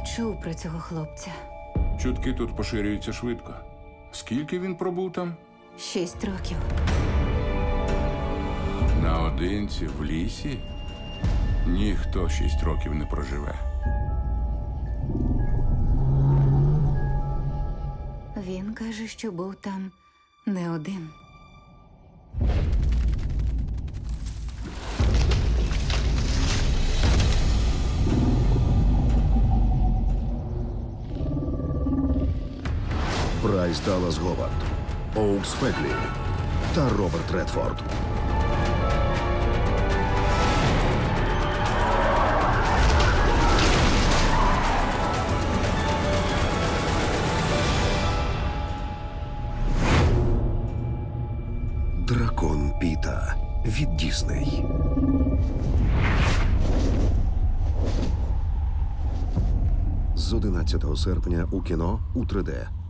чув про цього хлопця. Чутки тут поширюються швидко. Скільки він пробув там? Шість років. Наодинці в лісі? Ніхто шість років не проживе. Він каже, що був там не один. Прайс Даллас Говард, Оукс Феглі та Роберт Редфорд. Дракон Піта від Дісней. З 11 серпня у кіно у 3D.